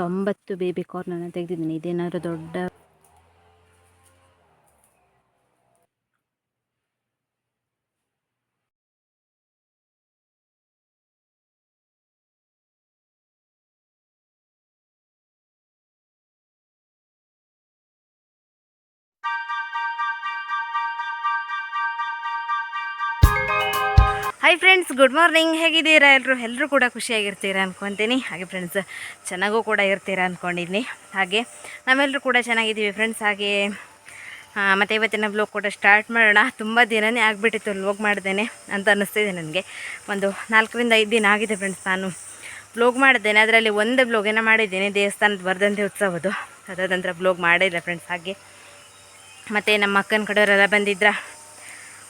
ಒಂಬತ್ತು ಬೇಬಿ ಕಾರ್ನನ್ನು ತೆಗೆದಿದ್ದೀನಿ. ಇದೇನಾದ್ರು ದೊಡ್ಡ hi friends good morning ಹೇಗಿದ್ದೀರಾ? ಎಲ್ಲರೂ ಎಲ್ಲರೂ ಕೂಡ ಖುಷಿಯಾಗಿರ್ತೀರಾ ಅಂದ್ಕೊತೀನಿ ಹಾಗೆ ಫ್ರೆಂಡ್ಸ್ ಚೆನ್ನಾಗೂ ಕೂಡ ಇರ್ತೀರಾ ಅಂದ್ಕೊಂಡಿದ್ದೀನಿ ಹಾಗೆ ನಾವೆಲ್ಲರೂ ಕೂಡ ಚೆನ್ನಾಗಿದ್ದೀವಿ ಫ್ರೆಂಡ್ಸ್ ಹಾಗೆ ಮತ್ತು ಇವತ್ತಿನ ಬ್ಲಾಗ್ ಕೂಡ ಸ್ಟಾರ್ಟ್ ಮಾಡೋಣ. ತುಂಬ ದಿನನೇ ಆಗಿಬಿಟ್ಟಿತ್ತು ಬ್ಲಾಗ್ ಮಾಡ್ದೇನೆ ಅಂತ ಅನ್ನಿಸ್ತಿದೆ ನನಗೆ. ಒಂದು ನಾಲ್ಕರಿಂದ ಐದು ದಿನ ಆಗಿದೆ ಫ್ರೆಂಡ್ಸ್ ನಾನು ಬ್ಲೋಗ್ ಮಾಡಿದ್ದೇನೆ ಅದರಲ್ಲಿ ಒಂದು ಬ್ಲಾಗೇನ ಮಾಡಿದ್ದೀನಿ. ದೇವಸ್ಥಾನದ ವರ್ಧಂತಿ ಉತ್ಸವದ್ದು ಅದಾದ ನಂತರ ಬ್ಲೋಗ್ ಮಾಡಿಲ್ಲ ಫ್ರೆಂಡ್ಸ್ ಹಾಗೆ, ಮತ್ತು ನಮ್ಮ ಅಕ್ಕನ ಕಡೆಯವರೆಲ್ಲ ಬಂದಿದ್ರ?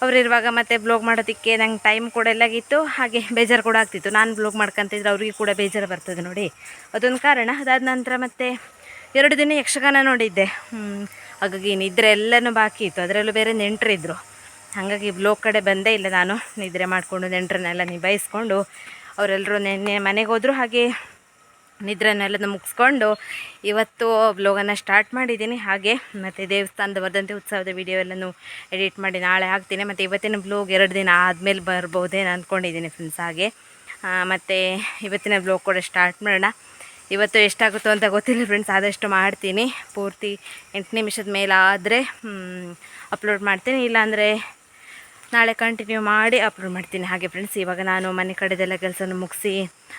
ಅವರಿರುವಾಗ ಮತ್ತೆ ಬ್ಲಾಗ್ ಮಾಡೋದಕ್ಕೆ ನಂಗೆ ಟೈಮ್ ಕೂಡ ಎಲ್ಲಾಗಿತ್ತು. ಹಾಗೆ ಬೇಜಾರು ಕೂಡ ಆಗ್ತಿತ್ತು. ನಾನು ಬ್ಲಾಗ್ ಮಾಡ್ಕೊತಿದ್ರೆ ಅವ್ರಿಗೆ ಕೂಡ ಬೇಜಾರು ಬರ್ತದೆ ನೋಡಿ. ಅದೊಂದು ಕಾರಣ. ಅದಾದ ನಂತರ ಮತ್ತೆ ಎರಡು ದಿನ ಯಕ್ಷಗಾನ ನೋಡಿದ್ದೆ. ಹಾಗಾಗಿ ನಿದ್ರೆ ಎಲ್ಲನೂ ಬಾಕಿ ಇತ್ತು. ಅದರಲ್ಲೂ ಬೇರೆ ನೆಂಟರಿದ್ದರು ಹಾಗಾಗಿ ಬ್ಲಾಗ್ ಕಡೆ ಬಂದೇ ಇಲ್ಲ ನಾನು. ನಿದ್ರೆ ಮಾಡಿಕೊಂಡು ನೆಂಟರನ್ನೆಲ್ಲ ನಿಭಾಯಿಸ್ಕೊಂಡು ಅವರೆಲ್ಲರೂ ನೆನ್ನೆ ಮನೆಗೆ ಹೋದರು. ಹಾಗೆ ನಿದ್ರೆನೆಲ್ಲ ಮುಗಿಸ್ಕೊಂಡು ಇವತ್ತು ಬ್ಲೋಗನ್ನು ಸ್ಟಾರ್ಟ್ ಮಾಡಿದ್ದೀನಿ. ಹಾಗೆ ಮತ್ತು ದೇವಸ್ಥಾನದ ವರ್ಧಂತಿ ಉತ್ಸವದ ವಿಡಿಯೋ ಎಲ್ಲನೂ ಎಡಿಟ್ ಮಾಡಿ ನಾಳೆ ಹಾಕ್ತೀನಿ. ಮತ್ತು ಇವತ್ತಿನ ಬ್ಲೋಗ್ ಎರಡು ದಿನ ಆದಮೇಲೆ ಬರ್ಬೋದೇನು ಅಂದ್ಕೊಂಡಿದ್ದೀನಿ ಫ್ರೆಂಡ್ಸ್ ಹಾಗೆ. ಮತ್ತು ಇವತ್ತಿನ ಬ್ಲೋಗ್ ಕೂಡ ಸ್ಟಾರ್ಟ್ ಮಾಡೋಣ. ಇವತ್ತು ಎಷ್ಟಾಗುತ್ತೋ ಅಂತ ಗೊತ್ತಿಲ್ಲ ಫ್ರೆಂಡ್ಸ್ ಆದಷ್ಟು ಮಾಡ್ತೀನಿ. ಪೂರ್ತಿ ಎಂಟು ನಿಮಿಷದ ಮೇಲೆ ಆದರೆ ಅಪ್ಲೋಡ್ ಮಾಡ್ತೀನಿ. ಇಲ್ಲಾಂದರೆ ನಾಳೆ ಕಂಟಿನ್ಯೂ ಮಾಡಿ ಅಪ್ಲೋಡ್ ಮಾಡ್ತೀನಿ. ಹಾಗೆ ಫ್ರೆಂಡ್ಸ್ ಇವಾಗ ನಾನು ಮನೆ ಕಡೆದೆಲ್ಲ ಕೆಲಸನ ಮುಗಿಸಿ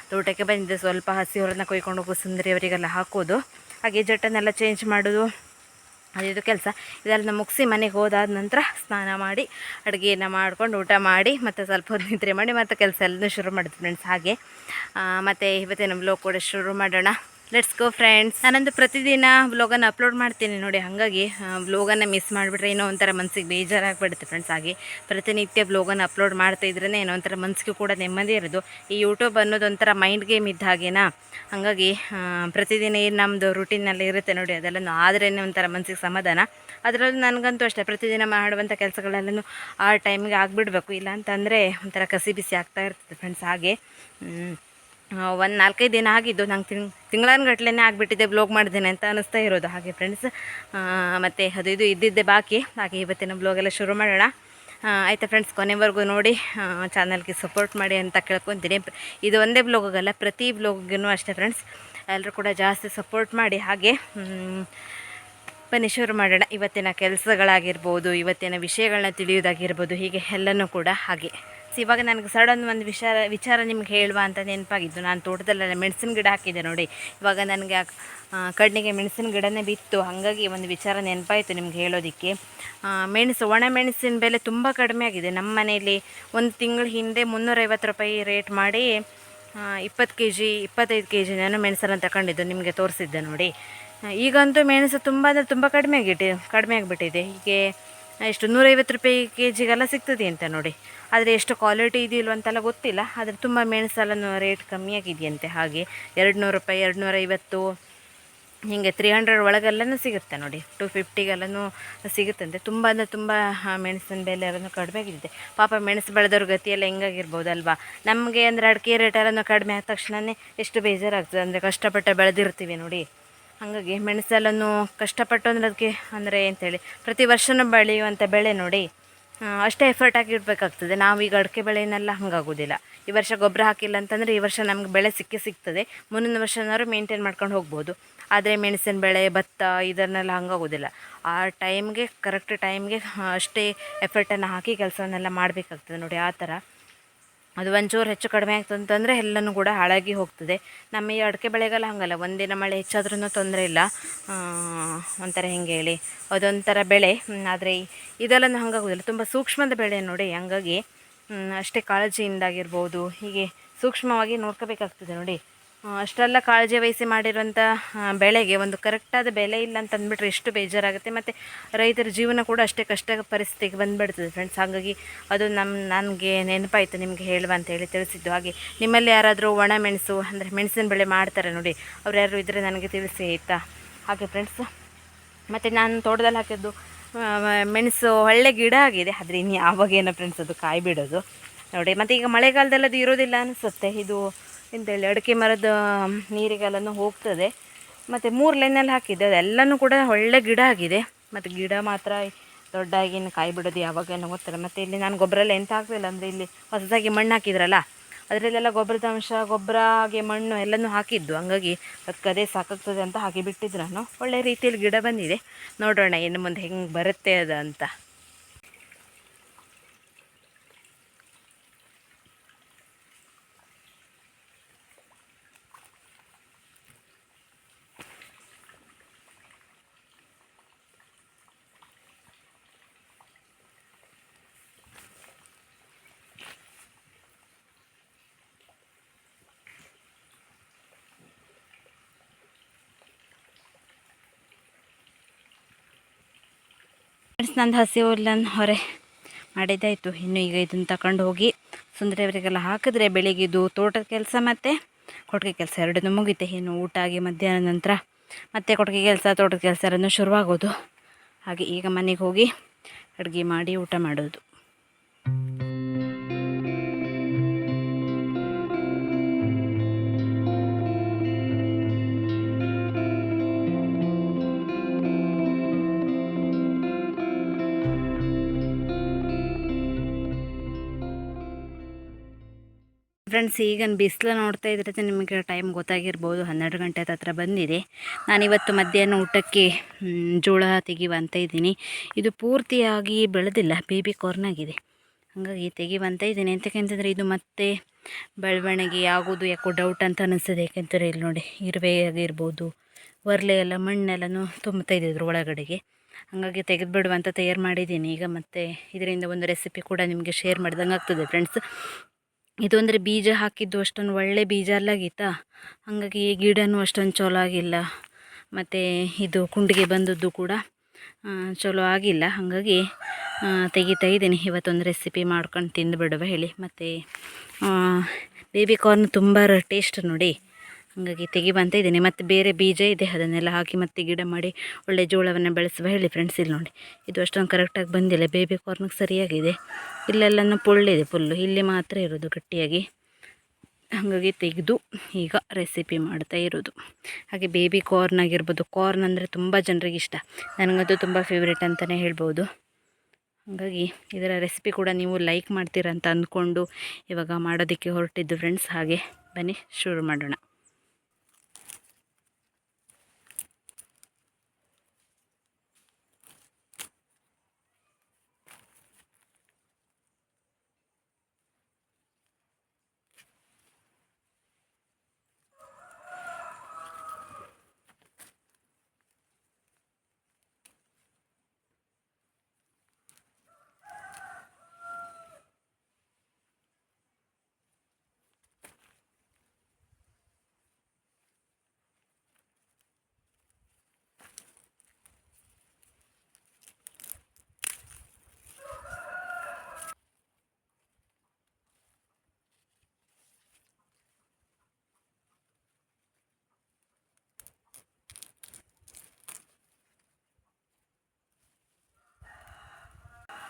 ತೋಟಕ್ಕೆ ಬಂದಿದ್ದೆ. ಸ್ವಲ್ಪ ಹಸಿ ಹೊರನ ಕೊಯ್ಕೊಂಡು ಹೋಗೋ ಸುಂದರಿ ಅವರಿಗೆಲ್ಲ ಹಾಕೋದು. ಹಾಗೆ ಜಟ್ಟನ್ನೆಲ್ಲ ಚೇಂಜ್ ಮಾಡೋದು ಅದಿದು ಕೆಲಸ. ಇದೆಲ್ಲ ಮುಗಿಸಿ ಮನೆಗೆ ಹೋದಾದ ನಂತರ ಸ್ನಾನ ಮಾಡಿ, ಅಡುಗೆಯನ್ನು ಮಾಡ್ಕೊಂಡು ಊಟ ಮಾಡಿ, ಮತ್ತು ಸ್ವಲ್ಪ ಹೊತ್ತು ನಿದ್ರೆ ಮಾಡಿ, ಮತ್ತು ಕೆಲಸ ಎಲ್ಲ ಶುರು ಮಾಡಿದ್ವಿ ಫ್ರೆಂಡ್ಸ್ ಹಾಗೆ ಮತ್ತು ನಮ್ಮ ಬ್ಲಾಗ್ ಕೂಡ ಶುರು ಮಾಡೋಣ. ಲೆಟ್ಸ್ ಗೋ ಫ್ರೆಂಡ್ಸ್ ನಾನಂದು ಪ್ರತಿದಿನ ಬ್ಲಾಗನ್ನು ಅಪ್ಲೋಡ್ ಮಾಡ್ತೀನಿ ನೋಡಿ, ಹಾಗಾಗಿ ಬ್ಲಾಗನ್ನು ಮಿಸ್ ಮಾಡಿಬಿಟ್ರೆ ಏನೋ ಒಂಥರ ಮನಸ್ಸಿಗೆ ಬೇಜಾರಾಗ್ಬಿಡುತ್ತೆ ಫ್ರೆಂಡ್ಸ್ ಹಾಗೆ. ಪ್ರತಿನಿತ್ಯ ಬ್ಲಾಗನ್ನು ಅಪ್ಲೋಡ್ ಮಾಡ್ತಾ ಇದ್ರೇ ಏನೋ ಒಂಥರ ಮನಸ್ಸಿಗೆ ಕೂಡ ನೆಮ್ಮದಿ ಇರೋದು. ಈ ಯೂಟ್ಯೂಬ್ ಅನ್ನೋದು ಒಂಥರ ಮೈಂಡ್ ಗೇಮ್ ಇದ್ದ ಹಾಗೇನಾ? ಹಾಗಾಗಿ ಪ್ರತಿದಿನ ಏನು ನಮ್ಮದು ರುಟೀನಲ್ಲಿ ಇರುತ್ತೆ ನೋಡಿ ಅದೆಲ್ಲ ಆದ್ರೇ ಒಂಥರ ಮನಸ್ಸಿಗೆ ಸಮಾಧಾನ. ಅದರಲ್ಲೂ ನನಗಂತೂ ಅಷ್ಟೇ, ಪ್ರತಿದಿನ ಮಾಡುವಂಥ ಕೆಲಸಗಳೆಲ್ಲನೂ ಆ ಟೈಮಿಗೆ ಆಗಿಬಿಡ್ಬೇಕು. ಇಲ್ಲ ಅಂತಂದರೆ ಒಂಥರ ಕಸಿ ಬಿಸಿ ಆಗ್ತಾ ಇರ್ತದೆ ಫ್ರೆಂಡ್ಸ್ ಹಾಗೆ. ಒಂದು ನಾಲ್ಕೈದು ದಿನ ಆಗಿದ್ದು. ನಂಗೆ ತಿಂಗ್ ತಿಂಗಳಾನುಗಟ್ಲೆ ಆಗಿಬಿಟ್ಟಿದೆ ಬ್ಲಾಗ್ ಮಾಡಿದ್ದೇನೆ ಅಂತ ಅನ್ನಿಸ್ತಾ ಇರೋದು. ಹಾಗೆ ಫ್ರೆಂಡ್ಸ್ ಮತ್ತು ಅದು ಇದು ಇದ್ದಿದ್ದೆ ಬಾಕಿ. ಹಾಗೆ ಇವತ್ತಿನ ಬ್ಲಾಗೆಲ್ಲ ಶುರು ಮಾಡೋಣ. ಆಯಿತಾ ಫ್ರೆಂಡ್ಸ್ ಕೊನೆವರೆಗೂ ನೋಡಿ ಚಾನಲ್ಗೆ ಸಪೋರ್ಟ್ ಮಾಡಿ ಅಂತ ಕೇಳ್ಕೊತೀನಿ. ಇದು ಒಂದೇ ಬ್ಲಾಗಲ್ಲ ಪ್ರತಿ ಬ್ಲಾಗಿಗೂ ಅಷ್ಟೇ ಫ್ರೆಂಡ್ಸ್ ಎಲ್ಲರೂ ಕೂಡ ಜಾಸ್ತಿ ಸಪೋರ್ಟ್ ಮಾಡಿ, ಹಾಗೆ ಬನ್ನಿ ಶುರು ಮಾಡೋಣ. ಇವತ್ತಿನ ಕೆಲಸಗಳಾಗಿರ್ಬೋದು, ಇವತ್ತಿನ ವಿಷಯಗಳನ್ನ ತಿಳಿಯೋದಾಗಿರ್ಬೋದು ಹೀಗೆ ಎಲ್ಲನೂ ಕೂಡ ಹಾಗೆ. ಸೊ ಇವಾಗ ನನಗೆ ಸಡನ್ ಒಂದು ವಿಚಾರ ವಿಚಾರ ನಿಮ್ಗೆ ಹೇಳುವ ಅಂತ ನೆನಪಾಗಿದ್ದು. ನಾನು ತೋಟದಲ್ಲೆಲ್ಲ ಮೆಣಸಿನ ಗಿಡ ಹಾಕಿದ್ದೆ ನೋಡಿ. ಇವಾಗ ನನಗೆ ಕಣ್ಣಿಗೆ ಮೆಣಸಿನ ಗಿಡನೇ ಬಿತ್ತು. ಹಾಗಾಗಿ ಒಂದು ವಿಚಾರ ನೆನಪಾಯಿತು ನಿಮ್ಗೆ ಹೇಳೋದಕ್ಕೆ. ಮೆಣಸು, ಒಣ ಮೆಣಸಿನ ಬೆಲೆ ತುಂಬ ಕಡಿಮೆ ಆಗಿದೆ. ನಮ್ಮ ಮನೆಯಲ್ಲಿ ಒಂದು ತಿಂಗಳ ಹಿಂದೆ ಮುನ್ನೂರೈವತ್ತು ರೂಪಾಯಿ ರೇಟ್ ಮಾಡಿ ಇಪ್ಪತ್ತು ಕೆ ಜಿ ಇಪ್ಪತ್ತೈದು ಕೆ ಜಿ ನಾನು ಮೆಣಸನ್ನು ತಗೊಂಡಿದ್ದು, ನಿಮಗೆ ತೋರಿಸಿದ್ದೆ ನೋಡಿ. ಈಗಂತೂ ಮೆಣಸು ತುಂಬ ಅಂದರೆ ತುಂಬ ಕಡಿಮೆ ಆಗಿಟ್ಟು, ಕಡಿಮೆ ಆಗಿಬಿಟ್ಟಿದೆ. ಹೀಗೆ ಎಷ್ಟು ನೂರೈವತ್ತು ರೂಪಾಯಿ ಕೆ ಜಿಗೆಲ್ಲ ಸಿಗ್ತದೆ ಅಂತ ನೋಡಿ. ಆದರೆ ಎಷ್ಟು ಕ್ವಾಲಿಟಿ ಇದೆಯಲ್ವ ಅಂತೆಲ್ಲ ಗೊತ್ತಿಲ್ಲ. ಆದರೆ ತುಂಬ ಮೆಣಸೆಲ್ಲ ರೇಟ್ ಕಮ್ಮಿಯಾಗಿದೆಯಂತೆ. ಹಾಗೆ ಎರಡು ನೂರು ರೂಪಾಯಿ ಎರಡು ನೂರೈವತ್ತು ಹೀಗೆ ತ್ರೀ ಹಂಡ್ರೆಡ್ ಒಳಗೆಲ್ಲನೂ ಸಿಗುತ್ತೆ ನೋಡಿ. ಟು ಫಿಫ್ಟಿಗೆಲ್ಲನೂ ಸಿಗುತ್ತಂತೆ ತುಂಬ ಅಂದರೆ ತುಂಬ ಮೆಣಸಿನ ಬೆಲೆ ಎಲ್ಲನೂ ಕಡಿಮೆ ಆಗಿದೆ. ಪಾಪ ಮೆಣಸು ಬೆಳೆದವ್ರ ಗತಿಯೆಲ್ಲ ಎಲ್ಲ ಹೆಂಗಾಗಿರ್ಬೋದಲ್ವಾ? ನಮಗೆ ಅಂದರೆ ಅಡಿಕೆ ರೇಟ್ ಎಲ್ಲನೂ ಕಡಿಮೆ ಆದ ತಕ್ಷಣವೇ ಎಷ್ಟು ಬೇಜಾರಾಗ್ತದೆ ಅಂದರೆ ಕಷ್ಟಪಟ್ಟು ಬೆಳೆದಿರ್ತೀವಿ ನೋಡಿ. ಹಾಗಾಗಿ ಮೆಣಸೆಲ್ಲನೂ ಕಷ್ಟಪಟ್ಟು ಅಂದ್ರೆ ಅದಕ್ಕೆ ಅಂದರೆ ಅಂತೇಳಿ ಪ್ರತಿ ವರ್ಷನೂ ಬೆಳೆಯುವಂಥ ಬೆಳೆ ನೋಡಿ. ಅಷ್ಟೇ ಎಫರ್ಟ್ ಇಡಬೇಕಾಗ್ತದೆ. ನಾವು ಈಗ ಅಡಿಕೆ ಬೆಳೆಯನ್ನೆಲ್ಲ ಹಂಗಾಗೋದಿಲ್ಲ. ಈ ವರ್ಷ ಗೊಬ್ಬರ ಹಾಕಿಲ್ಲ ಅಂತಂದರೆ ಈ ವರ್ಷ ನಮ್ಗೆ ಬೆಳೆ ಸಿಕ್ಕೇ ಸಿಗ್ತದೆ. ಮುಂದಿನ ವರ್ಷನಾದ್ರು ಮೇಂಟೈನ್ ಮಾಡ್ಕೊಂಡು ಹೋಗ್ಬೋದು. ಆದರೆ ಮೆಣಸಿನ ಬೆಳೆ, ಭತ್ತ ಇದನ್ನೆಲ್ಲ ಹಂಗಾಗೋದಿಲ್ಲ. ಆ ಟೈಮ್ಗೆ ಕರೆಕ್ಟ್ ಟೈಮ್ಗೆ ಅಷ್ಟೇ ಎಫರ್ಟನ್ನು ಹಾಕಿ ಕೆಲಸವನ್ನೆಲ್ಲ ಮಾಡಬೇಕಾಗ್ತದೆ ನೋಡಿ, ಆ ಥರ. ಅದು ಒಂಚೂರು ಹೆಚ್ಚು ಕಡಿಮೆ ಆಗ್ತದೆ ಅಂತಂದರೆ ಎಲ್ಲನೂ ಕೂಡ ಹಾಳಾಗಿ ಹೋಗ್ತದೆ. ನಮ್ಮ ಈ ಅಡಿಕೆ ಬೆಳೆಗೆಲ್ಲ ಹಂಗಲ್ಲ, ಒಂದಿನ ಮಳೆ ಹೆಚ್ಚಾದ್ರೂ ತೊಂದರೆ ಇಲ್ಲ. ಒಂಥರ ಹೆಂಗೆ ಹೇಳಿ, ಅದೊಂಥರ ಬೆಳೆ. ಆದರೆ ಇದೆಲ್ಲ ಹಂಗಾಗೋದಿಲ್ಲ. ತುಂಬ ಸೂಕ್ಷ್ಮದ ಬೆಳೆ ನೋಡಿ, ಹಂಗಾಗಿ ಅಷ್ಟೇ ಕಾಳಜಿಯಿಂದಾಗಿರ್ಬೋದು, ಹೀಗೆ ಸೂಕ್ಷ್ಮವಾಗಿ ನೋಡ್ಕೋಬೇಕಾಗ್ತದೆ ನೋಡಿ. ಅಷ್ಟೆಲ್ಲ ಕಾಳಜಿ ವಹಿಸಿ ಮಾಡಿರುವಂಥ ಬೆಳೆಗೆ ಒಂದು ಕರೆಕ್ಟಾದ ಬೆಲೆ ಇಲ್ಲ ಅಂತ ಅಂದ್ಬಿಟ್ರೆ ಎಷ್ಟು ಬೇಜಾರಾಗುತ್ತೆ. ಮತ್ತು ರೈತರ ಜೀವನ ಕೂಡ ಅಷ್ಟೇ ಕಷ್ಟ ಪರಿಸ್ಥಿತಿಗೆ ಬಂದುಬಿಡ್ತದೆ ಫ್ರೆಂಡ್ಸ್ ಹಾಗಾಗಿ ಅದು ನಮ್ಮ ನನಗೆ ನೆನಪಾಯಿತು ನಿಮಗೆ ಹೇಳುವ ಅಂತ ಹೇಳಿ ತಿಳಿಸಿದ್ದು. ಹಾಗೆ ನಿಮ್ಮಲ್ಲಿ ಯಾರಾದರೂ ಒಣ ಮೆಣಸು ಅಂದರೆ ಮೆಣಸಿನ ಬೆಳೆ ಮಾಡ್ತಾರೆ ನೋಡಿ, ಅವ್ರು ಯಾರು ಇದ್ದರೆ ನನಗೆ ತಿಳಿಸಿ ಆಯಿತಾ? ಹಾಗೆ ಫ್ರೆಂಡ್ಸ್ ಮತ್ತು ನಾನು ತೋಟದಲ್ಲಿ ಹಾಕಿದ್ದು ಮೆಣಸು ಒಳ್ಳೆ ಗಿಡ ಆಗಿದೆ, ಆದರೆ ಇನ್ನು ಯಾವಾಗೇನೋ ಫ್ರೆಂಡ್ಸ್ ಅದು ಕಾಯಿ ಬಿಡೋದು ನೋಡಿ, ಮತ್ತು ಈಗ ಮಳೆಗಾಲದಲ್ಲಿ ಅದು ಇರೋದಿಲ್ಲ ಅನಿಸುತ್ತೆ. ಇದು ಎಂತೇಳಿ, ಅಡಿಕೆ ಮರದ ನೀರಿಗೆಲ್ಲನೂ ಹೋಗ್ತದೆ. ಮತ್ತು ಮೂರು ಲೈನಲ್ಲಿ ಹಾಕಿದ್ದೆ, ಅದೆಲ್ಲನೂ ಕೂಡ ಒಳ್ಳೆ ಗಿಡ ಆಗಿದೆ. ಮತ್ತು ಗಿಡ ಮಾತ್ರ ದೊಡ್ಡಾಗಿ ಇನ್ನು ಕಾಯಿ ಬಿಡೋದು ಯಾವಾಗೇನು ಏನೋ ಗೊತ್ತಿಲ್ಲ. ಮತ್ತು ಇಲ್ಲಿ ನಾನು ಗೊಬ್ಬರ ಎಲ್ಲ ಎಂತ ಹಾಕಲಿಲ್ಲ ಅಂದರೆ ಇಲ್ಲಿ ಹೊಸದಾಗಿ ಮಣ್ಣು ಹಾಕಿದ್ರಲ್ಲ, ಅದರಲ್ಲೆಲ್ಲ ಗೊಬ್ಬರದ ಅಂಶ ಗೊಬ್ಬರ ಹಾಗೆ ಮಣ್ಣು ಎಲ್ಲನೂ ಹಾಕಿದ್ದು. ಹಂಗಾಗಿ ಅದಕ್ಕೆ ಅದೇ ಸಾಕಾಗ್ತದೆ ಅಂತ ಹಾಕಿ ಬಿಟ್ಟಿದ್ರು ಒಳ್ಳೆ ರೀತಿಯಲ್ಲಿ ಗಿಡ ಬಂದಿದೆ. ನೋಡೋಣ ಇನ್ನು ಮುಂದೆ ಹೆಂಗೆ ಬರುತ್ತೆ ಅದು ಅಂತ. ಫ್ರೆಂಡ್ಸ್ ನಂದು ಹಸಿ ಹುಲ್ಲನ್ನು ಹೊರೆ ಮಾಡಿದ್ದಾಯಿತು ಇನ್ನು ಈಗ ಇದನ್ನು ತಗೊಂಡು ಹೋಗಿ ಸುಂದರಿಯವರಿಗೆಲ್ಲ ಹಾಕಿದ್ರೆ ಬೆಳಿಗ್ಗೆದು ತೋಟದ ಕೆಲಸ ಮತ್ತು ಕೊಟ್ಟಿಗೆ ಕೆಲಸ ಎರಡನ್ನೂ ಮುಗಿತೆ. ಇನ್ನು ಊಟ ಆಗಿ ಮಧ್ಯಾಹ್ನ ನಂತರ ಮತ್ತೆ ಕೊಟ್ಟಿಗೆ ಕೆಲಸ, ತೋಟದ ಕೆಲಸ ಎರಡನ್ನೂ ಶುರುವಾಗೋದು ಹಾಗೆ ಈಗ ಮನೆಗೆ ಹೋಗಿ ಅಡುಗೆ ಮಾಡಿ ಊಟ ಮಾಡೋದು. ಫ್ರೆಂಡ್ಸ್ ಈಗ ಬಿಸಿಲು ನೋಡ್ತಾ ಇದ್ರೆ ನಿಮಗೆ ಟೈಮ್ ಗೊತ್ತಾಗಿರ್ಬೋದು. ಹನ್ನೆರಡು ಗಂಟೆ ಹತ್ರ ಬಂದಿದೆ. ನಾನಿವತ್ತು ಮಧ್ಯಾಹ್ನ ಊಟಕ್ಕೆ ಜೋಳ ತೆಗಿವಂತ ಇದ್ದೀನಿ. ಇದು ಪೂರ್ತಿಯಾಗಿ ಬೆಳೆದಿಲ್ಲ ಬೇಬಿ ಕಾರ್ನ್ ಆಗಿದೆ. ಹಾಗಾಗಿ ತೆಗೆಯುವಂತ ಇದ್ದೀನಿ. ಎಂತಕ್ಕಂತಂದರೆ ಇದು ಮತ್ತೆ ಬೆಳವಣಿಗೆ ಆಗೋದು ಯಾಕೋ ಡೌಟ್ ಅಂತ ಅನಿಸ್ತದೆ ಯಾಕೆಂತಂದರೆ ಇಲ್ಲಿ ನೋಡಿ, ಇರುವೆ ಆಗಿರ್ಬೋದು, ಒರ್ಲೆ ಎಲ್ಲ, ಮಣ್ಣೆಲ್ಲನೂ ತುಂಬ್ತಾ ಇದೆ ಇದ್ರ ಒಳಗಡೆಗೆ. ಹಾಗಾಗಿ ತೆಗೆದುಬಿಡುವಂತ ತಯಾರು ಮಾಡಿದ್ದೀನಿ. ಈಗ ಮತ್ತೆ ಇದರಿಂದ ಒಂದು ರೆಸಿಪಿ ಕೂಡ ನಿಮಗೆ ಶೇರ್ ಮಾಡಿದಂಗೆ ಆಗ್ತದೆ ಫ್ರೆಂಡ್ಸ್ ಇದು ಅಂದರೆ ಬೀಜ ಹಾಕಿದ್ದು ಅಷ್ಟೊಂದು ಒಳ್ಳೆ ಬೀಜ ಅಲ್ಲಾಗಿತ್ತಾ ಹಾಗಾಗಿ ಈ ಗಿಡನೂ ಅಷ್ಟೊಂದು ಚಲೋ ಆಗಿಲ್ಲ ಮತ್ತು ಇದು ಕುಂಡಿಗೆ ಬಂದದ್ದು ಕೂಡ ಚಲೋ ಆಗಿಲ್ಲ. ಹಾಗಾಗಿ ತೆಗಿತಾ ಇದ್ದೀನಿ. ಇವತ್ತೊಂದು ರೆಸಿಪಿ ಮಾಡ್ಕೊಂಡು ತಿಂದು ಬಿಡುವ ಹೇಳಿ. ಮತ್ತು ಬೇಬಿ ಕಾರ್ನ್ ತುಂಬ ಟೇಸ್ಟ್ ನೋಡಿ. ಹಾಗಾಗಿ ತೆಗಿಬಂತ ಇದ್ದೀನಿ. ಮತ್ತು ಬೇರೆ ಬೀಜ ಇದೆ, ಅದನ್ನೆಲ್ಲ ಹಾಕಿ ಮತ್ತೆ ಗಿಡ ಮಾಡಿ ಒಳ್ಳೆ ಜೋಳವನ್ನು ಬೆಳೆಸುವ ಹೇಳಿ ಫ್ರೆಂಡ್ಸ್ ಇಲ್ಲಿ ನೋಡಿ. ಇದು ಅಷ್ಟೊಂದು ಕರೆಕ್ಟಾಗಿ ಬಂದಿಲ್ಲ, ಬೇಬಿ ಕಾರ್ನಿಗೆ ಸರಿಯಾಗಿದೆ. ಇಲ್ಲೆಲ್ಲನೂ ಪೊಳ್ಳಿದೆ ಫುಲ್ಲು ಇಲ್ಲಿ ಮಾತ್ರ ಇರೋದು ಗಟ್ಟಿಯಾಗಿ. ಹಾಗಾಗಿ ತೆಗೆದು ಈಗ ರೆಸಿಪಿ ಮಾಡ್ತಾ ಇರೋದು. ಹಾಗೆ ಬೇಬಿ ಕಾರ್ನ್ ಆಗಿರ್ಬೋದು. ಕಾರ್ನ್ ಅಂದರೆ ತುಂಬ ಜನರಿಗೆ ಇಷ್ಟ. ನನಗಂತೂ ತುಂಬ ಫೇವ್ರೇಟ್ ಅಂತಲೇ ಹೇಳ್ಬೋದು. ಹಾಗಾಗಿ ಇದರ ರೆಸಿಪಿ ಕೂಡ ನೀವು ಲೈಕ್ ಮಾಡ್ತೀರಂತ ಅಂದ್ಕೊಂಡು ಇವಾಗ ಮಾಡೋದಕ್ಕೆ ಹೊರಟಿದ್ದು ಫ್ರೆಂಡ್ಸ್ ಹಾಗೆ. ಬನ್ನಿ, ಶುರು ಮಾಡೋಣ.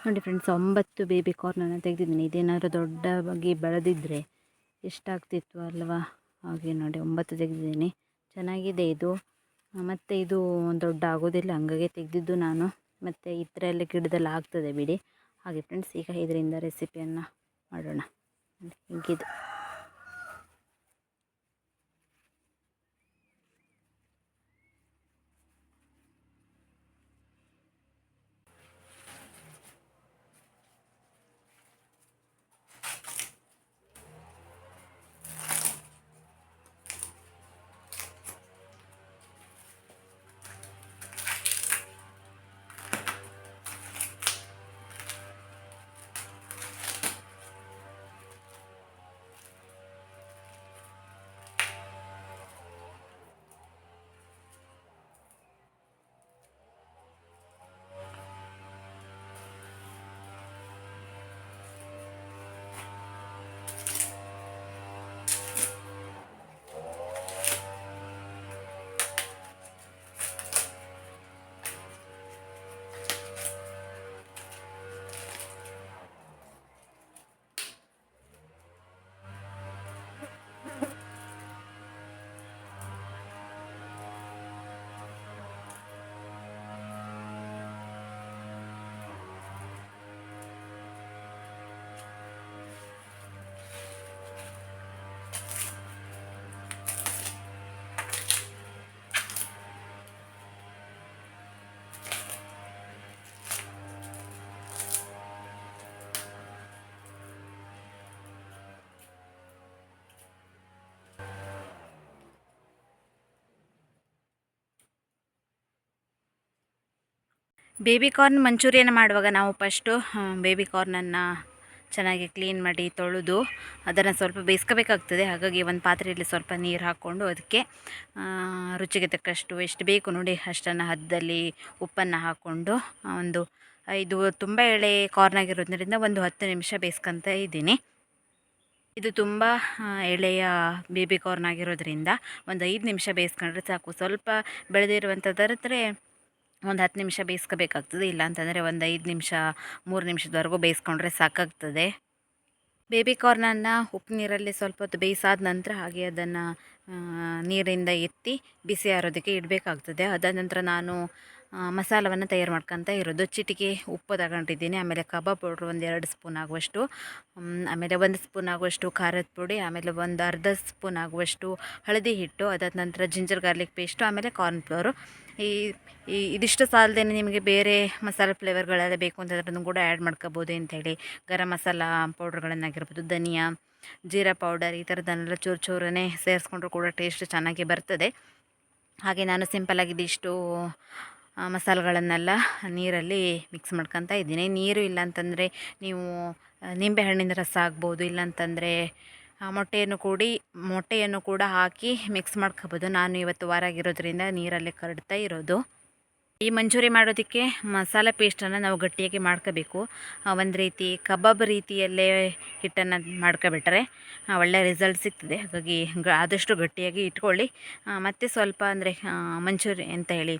ನೋಡಿ ಫ್ರೆಂಡ್ಸ್ ಒಂಬತ್ತು ಬೇಬಿ ಕಾರ್ನನ್ನು ತೆಗೆದಿದ್ದೀನಿ. ಇದೇನಾದರೂ ದೊಡ್ಡವಾಗಿ ಬೆಳೆದಿದ್ದರೆ ಎಷ್ಟಾಗ್ತಿತ್ತು ಅಲ್ವಾ? ಹಾಗೆ ನೋಡಿ, ಒಂಬತ್ತು ತೆಗೆದಿದ್ದೀನಿ. ಚೆನ್ನಾಗಿದೆ ಇದು. ಮತ್ತು ಇದು ದೊಡ್ಡ ಆಗೋದಿಲ್ಲ, ಹಂಗಾಗೆ ತೆಗೆದಿದ್ದು ನಾನು. ಮತ್ತು ಈ ಥರ ಎಲ್ಲ ಗಿಡದಲ್ಲಿ ಆಗ್ತದೆ ಬಿಡಿ. ಹಾಗೆ ಫ್ರೆಂಡ್ಸ್ ಈಗ ಇದರಿಂದ ರೆಸಿಪಿಯನ್ನು ಮಾಡೋಣ. ಹಿಂಗಿದು ಹೀಗಿದೆ. ಬೇಬಿ ಕಾರ್ನ್ ಮಂಚೂರಿಯನ್ ಮಾಡುವಾಗ ನಾವು ಫಸ್ಟು ಬೇಬಿ ಕಾರ್ನನ್ನು ಚೆನ್ನಾಗಿ ಕ್ಲೀನ್ ಮಾಡಿ ತೊಳೆದು, ಅದನ್ನು ಸ್ವಲ್ಪ ಬೇಯಿಸ್ಕೋಬೇಕಾಗ್ತದೆ. ಹಾಗಾಗಿ ಒಂದು ಪಾತ್ರೆಯಲ್ಲಿ ಸ್ವಲ್ಪ ನೀರು ಹಾಕ್ಕೊಂಡು ಅದಕ್ಕೆ ರುಚಿಗೆ ತಕ್ಕಷ್ಟು ಎಷ್ಟು ಬೇಕು ನೋಡಿ ಅಷ್ಟನ್ನು ಹದ್ದಲ್ಲಿ ಉಪ್ಪನ್ನು ಹಾಕ್ಕೊಂಡು ಒಂದು ಇದು ತುಂಬ ಎಳೆ ಕಾರ್ನ್ ಆಗಿರೋದ್ರಿಂದ ಒಂದು ಹತ್ತು ನಿಮಿಷ ಬೇಯಿಸ್ಕೊತ ಇದ್ದೀನಿ. ಇದು ತುಂಬ ಎಳೆಯ ಬೇಬಿ ಕಾರ್ನ್ ಆಗಿರೋದ್ರಿಂದ ಒಂದು ಐದು ನಿಮಿಷ ಬೇಯಿಸ್ಕೊಂಡ್ರೆ ಸಾಕು. ಸ್ವಲ್ಪ ಬೆಳೆದಿರುವಂಥದ್ದಾದ್ರೆ ಒಂದು ಹತ್ತು ನಿಮಿಷ ಬೇಯಿಸ್ಕೋಬೇಕಾಗ್ತದೆ ಇಲ್ಲ ಅಂತಂದರೆ ಒಂದು ಐದು ನಿಮಿಷ, ಮೂರು ನಿಮಿಷದವರೆಗೂ ಬೇಯಿಸ್ಕೊಂಡ್ರೆ ಸಾಕಾಗ್ತದೆ. ಬೇಬಿ ಕಾರ್ನನ್ನು ಉಪ್ಪು ನೀರಲ್ಲಿ ಸ್ವಲ್ಪ ಹೊತ್ತು ಬೇಯಿಸಾದ ನಂತರ ಹಾಗೆ ಅದನ್ನು ನೀರಿಂದ ಎತ್ತಿ ಬಿಸಿ ಆರೋದಕ್ಕೆ ಇಡಬೇಕಾಗ್ತದೆ. ಅದಾದ ನಂತರ ನಾನು ಮಸಾಲವನ್ನು ತಯಾರು ಮಾಡ್ಕೊತ ಇರೋದು. ಚಿಟಿಕೆ ಉಪ್ಪು ತಗೊಂಡಿದ್ದೀನಿ, ಆಮೇಲೆ ಕಬಾಬ್ ಪೌಡ್ರ್ ಒಂದು ಎರಡು ಸ್ಪೂನ್ ಆಗುವಷ್ಟು ಆಮೇಲೆ ಒಂದು ಸ್ಪೂನ್ ಆಗುವಷ್ಟು ಖಾರದ ಪುಡಿ, ಆಮೇಲೆ ಒಂದು ಅರ್ಧ ಸ್ಪೂನ್ ಆಗುವಷ್ಟು ಹಳದಿ ಹಿಟ್ಟು, ಅದಾದ ನಂತರ ಜಿಂಜರ್ ಗಾರ್ಲಿಕ್ ಪೇಸ್ಟು, ಆಮೇಲೆ ಕಾರ್ನ್ ಫ್ಲೋರು ಈ ಈ ಇದಿಷ್ಟು ಸಾಲದೇ ನಿಮಗೆ ಬೇರೆ ಮಸಾಲೆ ಫ್ಲೇವರ್ಗಳೆಲ್ಲ ಬೇಕು ಅಂತ ಅದನ್ನು ಕೂಡ ಆ್ಯಡ್ ಮಾಡ್ಕೋಬೋದು ಅಂತೇಳಿ ಗರಂ ಮಸಾಲ ಪೌಡ್ರ್ಗಳನ್ನಾಗಿರ್ಬೋದು ಧನಿಯಾ, ಜೀರಾ ಪೌಡರ್ ಈ ಥರದ್ದನ್ನೆಲ್ಲ ಚೂರು ಚೂರನೇ ಸೇರಿಸ್ಕೊಂಡ್ರು ಕೂಡ ಟೇಸ್ಟ್ ಚೆನ್ನಾಗಿ ಬರ್ತದೆ. ಹಾಗೆ ನಾನು ಸಿಂಪಲ್ಲಾಗಿ ಇದಿಷ್ಟು ಮಸಾಲೆಗಳನ್ನೆಲ್ಲ ನೀರಲ್ಲಿ ಮಿಕ್ಸ್ ಮಾಡ್ಕೊತ ಇದ್ದೀನಿ. ನೀರು ಇಲ್ಲ ಅಂತಂದರೆ ನೀವು ನಿಂಬೆಹಣ್ಣಿನ ರಸ ಆಗ್ಬೋದು, ಇಲ್ಲಾಂತಂದರೆ ಮೊಟ್ಟೆಯನ್ನು ಕೂಡಿ ಮೊಟ್ಟೆಯನ್ನು ಕೂಡ ಹಾಕಿ ಮಿಕ್ಸ್ ಮಾಡ್ಕೋಬೋದು. ನಾನು ಇವತ್ತು ವಾರ ಆಗಿರೋದ್ರಿಂದ ನೀರಲ್ಲೇ ಕರಡ್ತಾ ಇರೋದು. ಈ ಮಂಚೂರಿ ಮಾಡೋದಕ್ಕೆ ಮಸಾಲೆ ಪೇಸ್ಟನ್ನು ನಾವು ಗಟ್ಟಿಯಾಗಿ ಮಾಡ್ಕೋಬೇಕು. ಒಂದು ರೀತಿ ಕಬಾಬ್ ರೀತಿಯಲ್ಲೇ ಹಿಟ್ಟನ್ನು ಮಾಡ್ಕೊಬಿಟ್ರೆ ಒಳ್ಳೆ ರಿಸಲ್ಟ್ ಸಿಗ್ತದೆ. ಹಾಗಾಗಿ ಆದಷ್ಟು ಗಟ್ಟಿಯಾಗಿ ಇಟ್ಕೊಳ್ಳಿ. ಮತ್ತು ಸ್ವಲ್ಪ ಅಂದರೆ ಮಂಚೂರಿ ಅಂತ ಹೇಳಿ,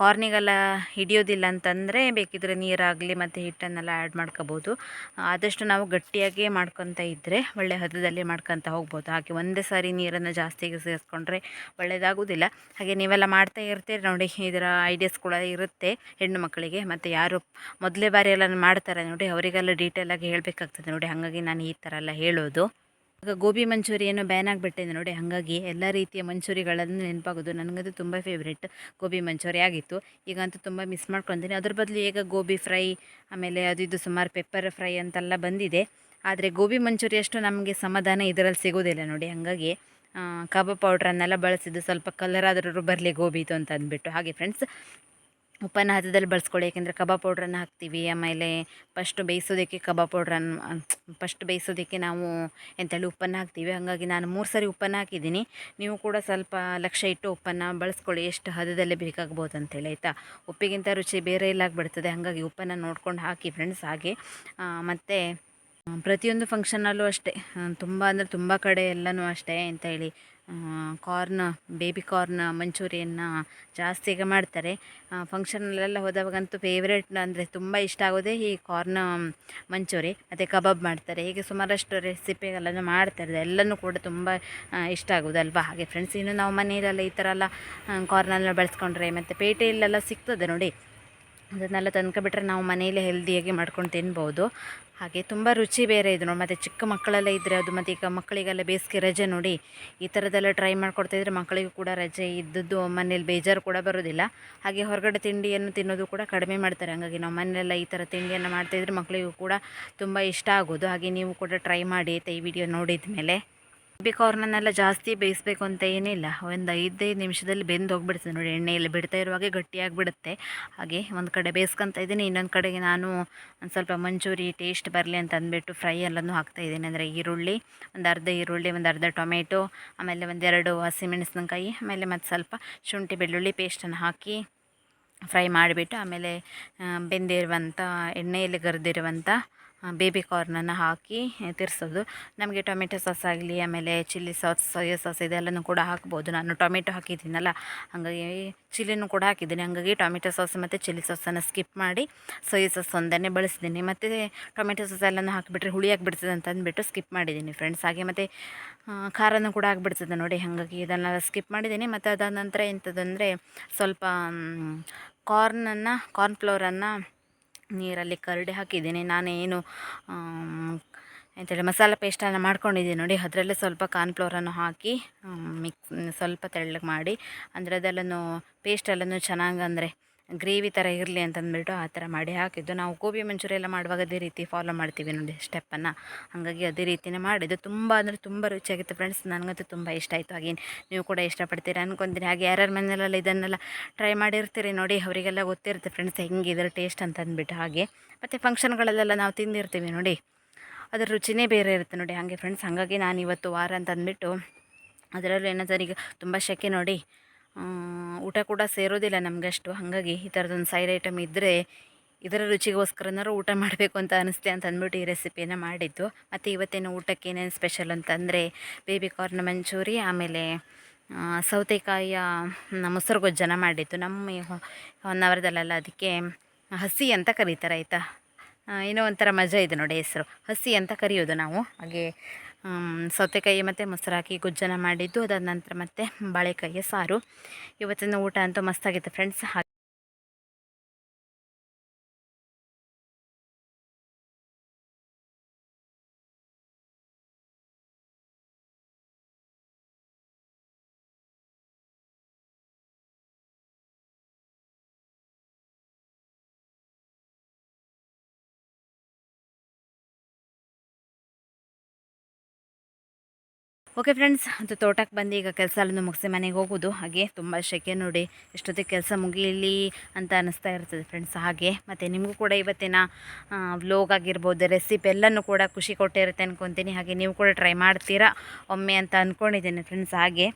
ಕಾರ್ನಿಗೆಲ್ಲ ಹಿಡಿಯೋದಿಲ್ಲ ಅಂತಂದರೆ ಬೇಕಿದ್ರೆ ನೀರಾಗಲಿ ಮತ್ತು ಹಿಟ್ಟನ್ನೆಲ್ಲ ಆ್ಯಡ್ ಮಾಡ್ಕೋಬೋದು. ಆದಷ್ಟು ನಾವು ಗಟ್ಟಿಯಾಗಿ ಮಾಡ್ಕೊತ ಇದ್ದರೆ ಒಳ್ಳೆ ಹದದಲ್ಲಿ ಮಾಡ್ಕೊತ ಹೋಗ್ಬೋದು. ಹಾಗೆ ಒಂದೇ ಸಾರಿ ನೀರನ್ನು ಜಾಸ್ತಿಗೆ ಸೇರಿಸ್ಕೊಂಡ್ರೆ ಒಳ್ಳೆಯದಾಗೋದಿಲ್ಲ ಹಾಗೆ ನೀವೆಲ್ಲ ಮಾಡ್ತಾ ಇರ್ತೀರಿ ನೋಡಿ, ಇದರ ಐಡಿಯಾಸ್ ಕೂಡ ಇರುತ್ತೆ ಹೆಣ್ಣು ಮಕ್ಕಳಿಗೆ. ಮತ್ತು ಯಾರು ಮೊದಲೇ ಬಾರಿ ಎಲ್ಲ ಮಾಡ್ತಾರೆ ನೋಡಿ, ಅವರಿಗೆಲ್ಲ ಡೀಟೇಲಾಗಿ ಹೇಳಬೇಕಾಗ್ತದೆ ನೋಡಿ, ಹಾಗಾಗಿ ನಾನು ಈ ಥರ ಎಲ್ಲ ಹೇಳೋದು. ಈಗ ಗೋಬಿ ಮಂಚೂರಿಯನ್ನು ಬ್ಯಾನ್ ಆಗಿಬಿಟ್ಟಿದೆ ನೋಡಿ, ಹಾಗಾಗಿ ಎಲ್ಲ ರೀತಿಯ ಮಂಚೂರಿಗಳನ್ನು ನೆನಪಾಗೋದು. ನನಗಂತೂ ತುಂಬ ಫೇವ್ರೆಟ್ ಗೋಬಿ ಮಂಚೂರಿ ಆಗಿತ್ತು. ಈಗಂತೂ ತುಂಬ ಮಿಸ್ ಮಾಡ್ಕೊತೀನಿ. ಅದ್ರ ಬದಲು ಈಗ ಗೋಬಿ ಫ್ರೈ ಆಮೇಲೆ ಅದು ಇದು ಸುಮಾರು ಪೆಪ್ಪರ್ ಫ್ರೈ ಅಂತೆಲ್ಲ ಬಂದಿದೆ. ಆದರೆ ಗೋಬಿ ಮಂಚೂರಿ ಅಷ್ಟು ನಮಗೆ ಸಮಾಧಾನ ಇದರಲ್ಲಿ ಸಿಗೋದಿಲ್ಲ ನೋಡಿ, ಹಾಗಾಗಿ ಕಬಾಬ್ ಪೌಡ್ರನ್ನೆಲ್ಲ ಬಳಸಿದ್ದು ಸ್ವಲ್ಪ ಕಲರ್ ಆದರೂ ಬರಲಿ ಗೋಬಿದು ಅಂತ ಅಂದ್ಬಿಟ್ಟು. ಹಾಗೆ ಫ್ರೆಂಡ್ಸ್ ಉಪ್ಪನ್ನು ಹದದಲ್ಲಿ ಬಳಸ್ಕೊಳ್ಳಿ, ಯಾಕೆಂದರೆ ಕಬಾಬ್ ಪೌಡ್ರನ್ನು ಹಾಕ್ತೀವಿ. ಆಮೇಲೆ ಫಸ್ಟ್ ಬೇಯಿಸೋದಕ್ಕೆ ಕಬಾಬ್ ಪೌಡ್ರನ್ನು ಫಸ್ಟ್ ಬೇಯಿಸೋದಕ್ಕೆ ನಾವು ಎಂಥೇಳಿ ಉಪ್ಪನ್ನು ಹಾಕ್ತೀವಿ. ಹಾಗಾಗಿ ನಾನು ಮೂರು ಸರಿ ಉಪ್ಪನ್ನು ಹಾಕಿದ್ದೀನಿ. ನೀವು ಕೂಡ ಸ್ವಲ್ಪ ಲಕ್ಷ್ಯ ಇಟ್ಟು ಉಪ್ಪನ್ನು ಬಳಸ್ಕೊಳ್ಳಿ. ಎಷ್ಟು ಹದದಲ್ಲೇ ಬೇಕಾಗ್ಬೋದು ಅಂತೇಳಿ, ಆಯಿತಾ? ಉಪ್ಪಿಗಿಂತ ರುಚಿ ಬೇರೆ ಎಲ್ಲ ಆಗಿಬಿಡ್ತದೆ. ಹಾಗಾಗಿ ಉಪ್ಪನ್ನು ನೋಡ್ಕೊಂಡು ಹಾಕಿ ಫ್ರೆಂಡ್ಸ್ ಹಾಗೆ. ಮತ್ತು, ಪ್ರತಿಯೊಂದು ಫಂಕ್ಷನಲ್ಲೂ ಅಷ್ಟೇ. ತುಂಬ ಅಂದರೆ ತುಂಬ ಕಡೆ ಎಲ್ಲನೂ ಅಷ್ಟೇ ಅಂತ ಹೇಳಿ ಕಾರ್ನ್ ಬೇಬಿ ಕಾರ್ನ್ ಮಂಚೂರಿಯನ್ನು ಜಾಸ್ತಿ ಈಗ ಮಾಡ್ತಾರೆ. ಫಂಕ್ಷನಲ್ಲೆಲ್ಲ ಹೋದವಾಗಂತೂ ಫೇವ್ರೇಟ್ ಅಂದರೆ ತುಂಬ ಇಷ್ಟ ಆಗೋದೇ ಈ ಕಾರ್ನ್ ಮಂಚೂರಿ ಮತ್ತು ಕಬಾಬ್ ಮಾಡ್ತಾರೆ. ಹೀಗೆ ಸುಮಾರಷ್ಟು ರೆಸಿಪಿಗಳನ್ನು ಮಾಡ್ತಾರೆ. ಎಲ್ಲನೂ ಕೂಡ ತುಂಬ ಇಷ್ಟ ಆಗೋದಲ್ವಾ? ಹಾಗೆ ಫ್ರೆಂಡ್ಸ್ ಇನ್ನು ನಾವು ಮನೆಯಲ್ಲೆಲ್ಲ ಈ ಥರ ಎಲ್ಲ ಕಾರ್ನೆಲ್ಲ ಬೆಳೆಸ್ಕೊಂಡ್ರೆ ಮತ್ತು ಪೇಟೆಯಲ್ಲೆಲ್ಲ ಸಿಗ್ತದೆ ನೋಡಿ. ಅದನ್ನೆಲ್ಲ ತಂದ್ಕೊಬಿಟ್ರೆ ನಾವು ಮನೆಯಲ್ಲೇ ಹೆಲ್ದಿಯಾಗಿ ಮಾಡ್ಕೊಂಡು ತಿನ್ಬೋದು. ಹಾಗೆ ತುಂಬ ರುಚಿ ಬೇರೆ ಇದು ನೋಡಿ, ಮತ್ತು ಚಿಕ್ಕ ಮಕ್ಕಳೆಲ್ಲ ಇದ್ದರೆ ಅದು ಮತ್ತು ಈಗ ಮಕ್ಕಳಿಗೆಲ್ಲ ಬೇಸಿಗೆ ರಜೆ ನೋಡಿ, ಈ ಥರದ್ದೆಲ್ಲ ಟ್ರೈ ಮಾಡ್ಕೊಡ್ತಾಯಿದ್ರೆ ಮಕ್ಕಳಿಗೂ ಕೂಡ ರಜೆ ಇದ್ದದ್ದು ಮನೇಲಿ ಬೇಜಾರು ಕೂಡ ಬರೋದಿಲ್ಲ. ಹಾಗೆ ಹೊರಗಡೆ ತಿಂಡಿಯನ್ನು ತಿನ್ನೋದು ಕೂಡ ಕಡಿಮೆ ಮಾಡ್ತಾರೆ. ಹಾಗಾಗಿ ನಾವು ಮನೆಯಲ್ಲ ಈ ಥರ ತಿಂಡಿಯನ್ನು ಮಾಡ್ತಾಯಿದ್ರೆ ಮಕ್ಕಳಿಗೂ ಕೂಡ ತುಂಬ ಇಷ್ಟ ಆಗೋದು. ಹಾಗೆ ನೀವು ಕೂಡ ಟ್ರೈ ಮಾಡಿ ಈ ವಿಡಿಯೋ ನೋಡಿದ ಮೇಲೆ ಕಾರ್ನನ್ನೆಲ್ಲ ಜಾಸ್ತಿ ಬೇಯಿಸ್ಬೇಕು ಅಂತ ಏನಿಲ್ಲ. ಒಂದು ಐದೈದು ನಿಮಿಷದಲ್ಲಿ ಬೆಂದು ಹೋಗ್ಬಿಡ್ತದೆ ನೋಡಿ, ಎಣ್ಣೆಯಲ್ಲಿ ಬಿಡ್ತಾ ಇರುವಾಗೆ ಗಟ್ಟಿಯಾಗಿಬಿಡುತ್ತೆ. ಹಾಗೆ ಒಂದು ಕಡೆ ಬೇಯಿಸ್ಕೊತ ಇದ್ದೀನಿ, ಇನ್ನೊಂದು ಕಡೆಗೆ ನಾನು ಒಂದು ಸ್ವಲ್ಪ ಮಂಚೂರಿ ಟೇಸ್ಟ್ ಬರಲಿ ಅಂತ ಅಂದ್ಬಿಟ್ಟು ಫ್ರೈ ಎಲ್ಲನೂ ಹಾಕ್ತಾ ಇದ್ದೀನಿ. ಅಂದರೆ ಈರುಳ್ಳಿ, ಒಂದು ಅರ್ಧ ಈರುಳ್ಳಿ, ಒಂದು ಅರ್ಧ ಟೊಮೆಟೊ, ಆಮೇಲೆ ಒಂದೆರಡು ಹಸಿಮೆಣಸಿನಕಾಯಿ, ಆಮೇಲೆ ಮತ್ತು ಸ್ವಲ್ಪ ಶುಂಠಿ ಬೆಳ್ಳುಳ್ಳಿ ಪೇಸ್ಟನ್ನು ಹಾಕಿ ಫ್ರೈ ಮಾಡಿಬಿಟ್ಟು, ಆಮೇಲೆ ಬೆಂದಿರುವಂಥ ಎಣ್ಣೆಯಲ್ಲಿ ಗರಿದಿರುವಂಥ ಬೇಬಿ ಕಾರ್ನನ್ನು ಹಾಕಿ ತಿರ್ಸೋದು. ನಮಗೆ ಟೊಮೆಟೊ ಸಾಸ್ ಆಗಲಿ, ಆಮೇಲೆ ಚಿಲ್ಲಿ ಸಾಸ್, ಸೋಯಾ ಸಾಸ್ ಇದೆಲ್ಲನೂ ಕೂಡ ಹಾಕ್ಬೋದು. ನಾನು ಟೊಮೆಟೊ ಹಾಕಿದ್ದೀನಲ್ಲ, ಹಾಗಾಗಿ ಚಿಲ್ಲಿನೂ ಕೂಡ ಹಾಕಿದ್ದೀನಿ. ಹಾಗಾಗಿ ಟೊಮೆಟೊ ಸಾಸ್ ಮತ್ತು ಚಿಲ್ಲಿ ಸಾಸನ್ನು ಸ್ಕಿಪ್ ಮಾಡಿ ಸೋಯಾ ಸಾಸ್ ಒಂದನ್ನೇ ಬಳಸಿದ್ದೀನಿ ಮತ್ತು ಟೊಮೆಟೊ ಸಾಸ್ ಎಲ್ಲನೂ ಹಾಕಿಬಿಟ್ರೆ ಹುಳಿ ಆಗಿಬಿಡ್ತದೆ ಅಂತ ಅಂದ್ಬಿಟ್ಟು ಸ್ಕಿಪ್ ಮಾಡಿದ್ದೀನಿ ಫ್ರೆಂಡ್ಸ್. ಹಾಗೆ ಮತ್ತು ಖಾರನೂ ಕೂಡ ಆಗಿಬಿಡ್ತದೆ ನೋಡಿ. ಹಾಗಾಗಿ ಇದನ್ನೆಲ್ಲ ಸ್ಕಿಪ್ ಮಾಡಿದ್ದೀನಿ. ಮತ್ತು ಅದಾದ ನಂತರ ಎಂಥದ್ದಂದರೆ ಸ್ವಲ್ಪ ಕಾರ್ನನ್ನು, ಕಾರ್ನ್ ಫ್ಲೋರನ್ನು ನೀರಲ್ಲಿ ಕರಡಿ ಹಾಕಿದ್ದೀನಿ. ನಾನೇನು ಎಂಥೇಳಿ ಮಸಾಲೆ ಪೇಸ್ಟನ್ನು ಮಾಡ್ಕೊಂಡಿದ್ದೀನಿ ನೋಡಿ. ಅದರಲ್ಲೇ ಸ್ವಲ್ಪ ಕಾರ್ನ್ಫ್ಲೋರನ್ನು ಹಾಕಿ ಮಿಕ್ಸ್ ಸ್ವಲ್ಪ ತೆಳ್ಳಗೆ ಮಾಡಿ. ಅಂದರೆ ಅದೆಲ್ಲನೂ ಪೇಸ್ಟ್ ಎಲ್ಲನೂ ಚೆನ್ನಾಗಿ ಅಂದರೆ ಗ್ರೇವಿ ಥರ ಇರಲಿ ಅಂತಂದ್ಬಿಟ್ಟು ಆ ಥರ ಮಾಡಿ ಹಾಕಿದ್ದು. ನಾವು ಗೋಬಿ ಮಂಚೂರಿ ಎಲ್ಲ ಮಾಡುವಾಗ ಅದೇ ರೀತಿ ಫಾಲೋ ಮಾಡ್ತೀವಿ ನೋಡಿ ಸ್ಟೆಪ್ಪನ್ನು ಹಾಗಾಗಿ ಅದೇ ರೀತಿನೇ ಮಾಡಿದ್ದು. ತುಂಬ ಅಂದರೆ ತುಂಬ ರುಚಿಯಾಗಿತ್ತು ಫ್ರೆಂಡ್ಸ್ ನನಗಂತೂ ತುಂಬ ಇಷ್ಟ ಆಯಿತು. ಹಾಗೆ ನೀವು ಕೂಡ ಇಷ್ಟಪಡ್ತೀರಿ ಅನ್ಕೊತೀನಿ. ಹಾಗೆ ಯಾರ್ಯಾರ ಮನೆಯಲ್ಲೆಲ್ಲ ಇದನ್ನೆಲ್ಲ ಟ್ರೈ ಮಾಡಿರ್ತೀರಿ ನೋಡಿ, ಅವರಿಗೆಲ್ಲ ಗೊತ್ತಿರುತ್ತೆ ಫ್ರೆಂಡ್ಸ್ ಹೆಂಗಿದ್ರೆ ಟೇಸ್ಟ್ ಅಂತ ಅಂದ್ಬಿಟ್ಟು ಹಾಗೆ. ಮತ್ತು ಫಂಕ್ಷನ್ಗಳಲ್ಲೆಲ್ಲ ನಾವು ತಿಂದಿರ್ತೀವಿ ನೋಡಿ. ಅದರ ರುಚಿನೇ ಬೇರೆ ಇರುತ್ತೆ ನೋಡಿ. ಹಾಗೆ ಫ್ರೆಂಡ್ಸ್ ಹಾಗಾಗಿ ನಾನು ಇವತ್ತು ವಾರ ಅಂತ ಅಂದ್ಬಿಟ್ಟು ಅದರಲ್ಲೂ ಏನಾದರೂ ಈಗ ತುಂಬ ಶೆಕೆ ನೋಡಿ. ಊಟ ಕೂಡ ಸೇರೋದಿಲ್ಲ ನಮಗಷ್ಟು. ಹಾಗಾಗಿ ಈ ಥರದೊಂದು ಸೈಡ್ ಐಟಮ್ ಇದ್ದರೆ ಇದರ ರುಚಿಗೋಸ್ಕರನಾರು ಊಟ ಮಾಡಬೇಕು ಅಂತ ಅನಿಸ್ತೆ ಅಂತ ಅಂದ್ಬಿಟ್ಟು ಈ ರೆಸಿಪಿಯನ್ನು ಮಾಡಿದ್ದು. ಮತ್ತು ಇವತ್ತಿನ ಊಟಕ್ಕೆ ಏನೇನು ಸ್ಪೆಷಲ್ ಅಂತಂದರೆ ಬೇಬಿ ಕಾರ್ನ್ ಮಂಚೂರಿ ಆಮೇಲೆ ಸೌತೆಕಾಯಿಯ ಮೊಸರು ಗೊಜ್ಜನ ಮಾಡಿದ್ದು. ನಮ್ಮ ಹೊನ್ನವರದಲ್ಲೆಲ್ಲ ಅದಕ್ಕೆ ಹಸಿ ಅಂತ ಕರೀತಾರೆ, ಆಯಿತಾ? ಏನೋ ಒಂಥರ ಮಜಾ ಇದೆ ನೋಡಿ ಹೆಸರು. ಹಸಿ ಅಂತ ಕರೆಯೋದು ನಾವು. ಹಾಗೆ ಸೌತೆಕಾಯಿ ಮತ್ತು ಮೊಸರು ಹಾಕಿ ಗೊಜ್ಜನ ಮಾಡಿದ್ದು ಅದಾದ ನಂತರ ಮತ್ತು ಬಾಳೆಕಾಯಿಯ ಸಾರು. ಇವತ್ತಿನ ಊಟ ಅಂತೂ ಮಸ್ತಾಗಿತ್ತು ಫ್ರೆಂಡ್ಸ್ ಓಕೆ ಫ್ರೆಂಡ್ಸ್ ಅದು ತೋಟಕ್ಕೆ ಬಂದು ಈಗ ಕೆಲಸ ಅಲ್ಲೂ ಮುಗಿಸಿ ಮನೆಗೆ ಹೋಗೋದು ಹಾಗೆ ತುಂಬ ಶೆಕೆ ನೋಡಿ ಎಷ್ಟೊತ್ತಿಗೆ ಕೆಲಸ ಮುಗಿಯಲಿ ಅಂತ ಅನ್ನಿಸ್ತಾ ಇರ್ತದೆ ಫ್ರೆಂಡ್ಸ್ ಹಾಗೆ ಮತ್ತು ನಿಮಗೂ ಕೂಡ ಇವತ್ತಿನ ವ್ಲೋಗ್ ಆಗಿರ್ಬೋದು ರೆಸಿಪಿ ಎಲ್ಲನೂ ಕೂಡ ಖುಷಿ ಕೊಟ್ಟಿರುತ್ತೆ ಅನ್ಕೊತೀನಿ. ಹಾಗೆ ನೀವು ಕೂಡ ಟ್ರೈ ಮಾಡ್ತೀರಾ ಒಮ್ಮೆ ಅಂತ ಅಂದ್ಕೊಂಡಿದ್ದೀನಿ ಫ್ರೆಂಡ್ಸ್ ಹಾಗೆ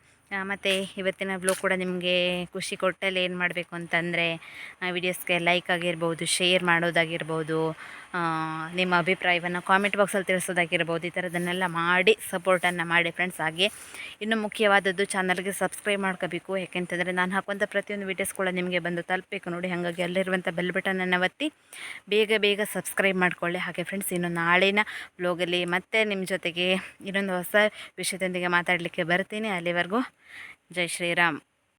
ಮತ್ತು ಇವತ್ತಿನ ವ್ಲೋಗ್ ಕೂಡ ನಿಮಗೆ ಖುಷಿ ಕೊಟ್ಟಲ್ಲಿ ಏನು ಮಾಡಬೇಕು ಅಂತಂದರೆ ವಿಡಿಯೋಸ್ಗೆ ಲೈಕ್ ಆಗಿರ್ಬೋದು ಶೇರ್ ಮಾಡೋದಾಗಿರ್ಬೋದು ನಿಮ್ಮ ಅಭಿಪ್ರಾಯವನ್ನು ಕಾಮೆಂಟ್ ಬಾಕ್ಸಲ್ಲಿ ತಿಳಿಸೋದಾಗಿರ್ಬೋದು, ಈ ಥರದನ್ನೆಲ್ಲ ಮಾಡಿ ಸಪೋರ್ಟನ್ನು ಮಾಡಿ ಫ್ರೆಂಡ್ಸ್ ಹಾಗೆ ಇನ್ನು ಮುಖ್ಯವಾದದ್ದು ಚಾನಲ್ಗೆ ಸಬ್ಸ್ಕ್ರೈಬ್ ಮಾಡ್ಕೋಬೇಕು, ಯಾಕೆಂತಂದರೆ ನಾನು ಹಾಕುವಂಥ ಪ್ರತಿಯೊಂದು ವೀಡಿಯೋಸ್ ಕೂಡ ನಿಮಗೆ ಬಂದು ತಲುಪಬೇಕು ನೋಡಿ, ಹಾಗಾಗಿ ಅಲ್ಲಿರುವಂಥ ಬೆಲ್ ಬಟನನ್ನು ಒತ್ತಿ ಬೇಗ ಬೇಗ ಸಬ್ಸ್ಕ್ರೈಬ್ ಮಾಡ್ಕೊಳ್ಳಿ. ಹಾಗೆ ಫ್ರೆಂಡ್ಸ್ ಇನ್ನು ನಾಳಿನ ಬ್ಲಾಗಲ್ಲಿ ಮತ್ತೆ ನಿಮ್ಮ ಜೊತೆಗೆ ಇನ್ನೊಂದು ಹೊಸ ವಿಷಯದೊಂದಿಗೆ ಮಾತಾಡಲಿಕ್ಕೆ ಬರ್ತೀನಿ. ಅಲ್ಲಿವರೆಗೂ ಜೈ ಶ್ರೀರಾಮ್